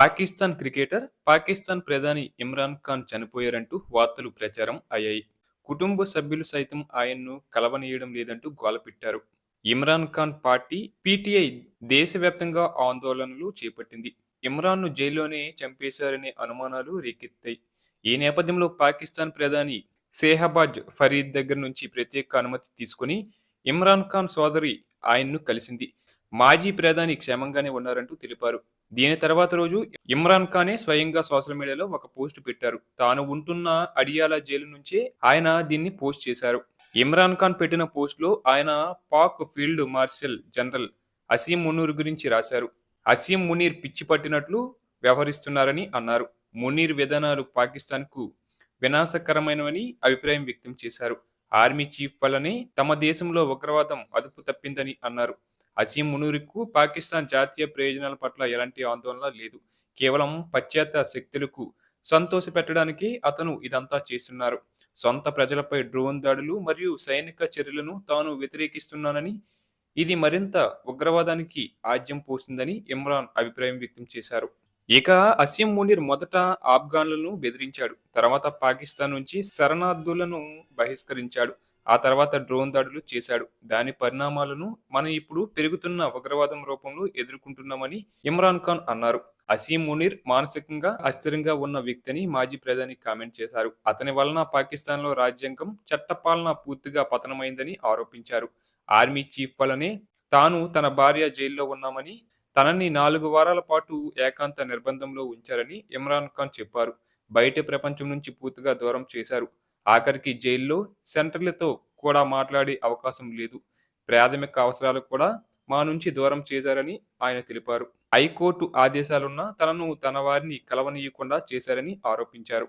Pakistan cricketer Pakistan ప్రధాని ఇమ్రాన్ ఖాన్ చనిపోయారంటూ వార్తలు ప్రచారం అయ్యాయి. కుటుంబ సభ్యులు సైతం ఆయన్ను కలవనీయడం లేదంటూ గోలపెట్టారు ఇమ్రాన్ ఖాన్ పార్టీ పీటీఐ దేశవ్యాప్తంగా ఆందోళనలు చేపట్టింది. ఇమ్రాన్ను జైల్లోనే చంపేశారనే అనుమానాలు రేకెత్తాయి. ఈ నేపథ్యంలో పాకిస్తాన్ ప్రధాని సేహబాజ్ ఫరీద్ దగ్గర నుంచి ప్రత్యేక అనుమతి తీసుకుని ఇమ్రాన్ ఖాన్ సోదరి ఆయన్ను కలిసింది. మాజీ ప్రధాని క్షేమంగానే ఉన్నారంటూ తెలిపారు. దీని తర్వాత రోజు ఇమ్రాన్ ఖానే స్వయంగా సోషల్ మీడియాలో ఒక పోస్ట్ పెట్టారు. తాను ఉంటున్న అడియాల జైలు నుంచే ఆయన దీన్ని పోస్ట్ చేశారు. ఇమ్రాన్ ఖాన్ పెట్టిన పోస్ట్లో ఆయన Pak field marshal general Asim Munir గురించి రాశారు. అసీం మునీర్ పిచ్చి పట్టినట్లు వ్యవహరిస్తున్నారని అన్నారు. మునీర్ విధానాలు పాకిస్తాన్కు వినాశకరమైనవని అభిప్రాయం వ్యక్తం చేశారు. ఆర్మీ చీఫ్ వల్లనే తమ దేశంలో ఉగ్రవాదం అదుపు తప్పిందని అన్నారు. అసీం మునూరికు పాకిస్తాన్ జాతీయ ప్రయోజనాల పట్ల ఎలాంటి ఆందోళన లేదు. కేవలం పాశ్చాత్య శక్తులకు సంతోష పెట్టడానికి అతను ఇదంతా చేస్తున్నారు. సొంత ప్రజలపై డ్రోన్ దాడులు మరియు సైనిక చర్యలను తాను వ్యతిరేకిస్తున్నానని ఇది మరింత ఉగ్రవాదానికి ఆజ్యం పోస్తుందని ఇమ్రాన్ అభిప్రాయం వ్యక్తం చేశారు. ఇక అసీం మునీర్ మొదట ఆఫ్ఘన్లను బెదిరించాడు. తర్వాత పాకిస్తాన్ నుంచి శరణార్థులను బహిష్కరించాడు. ఆ తర్వాత డ్రోన్ దాడులు చేశాడు. దాని పరిణామాలను మనం ఇప్పుడు పెరుగుతున్న ఉగ్రవాదం రూపంలో ఎదుర్కొంటున్నామని ఇమ్రాన్ ఖాన్ అన్నారు. అసీం మునీర్ మానసికంగా అస్థిరంగా ఉన్న వ్యక్తిని మాజీ ప్రధాని కామెంట్ చేశారు. అతని వలన పాకిస్తాన్లో రాజ్యాంగం చట్టపాలన పూర్తిగా పతనమైందని ఆరోపించారు. ఆర్మీ చీఫ్ వలనే తాను తన భార్య జైల్లో ఉన్నామని తనని నాలుగు వారాల పాటు ఏకాంత నిర్బంధంలో ఉంచారని ఇమ్రాన్ ఖాన్ చెప్పారు. బయట ప్రపంచం నుంచి పూర్తిగా దూరం చేశారు. ఆఖరికి జైల్లో సెంటర్లతో కూడా మాట్లాడే అవకాశం లేదు. ప్రాథమిక అవసరాలు కూడా మా నుంచి దూరం చేశారని ఆయన తెలిపారు. హైకోర్టు ఆదేశాలున్నా తనను తన వారిని కలవనీయకుండా చేశారని ఆరోపించారు.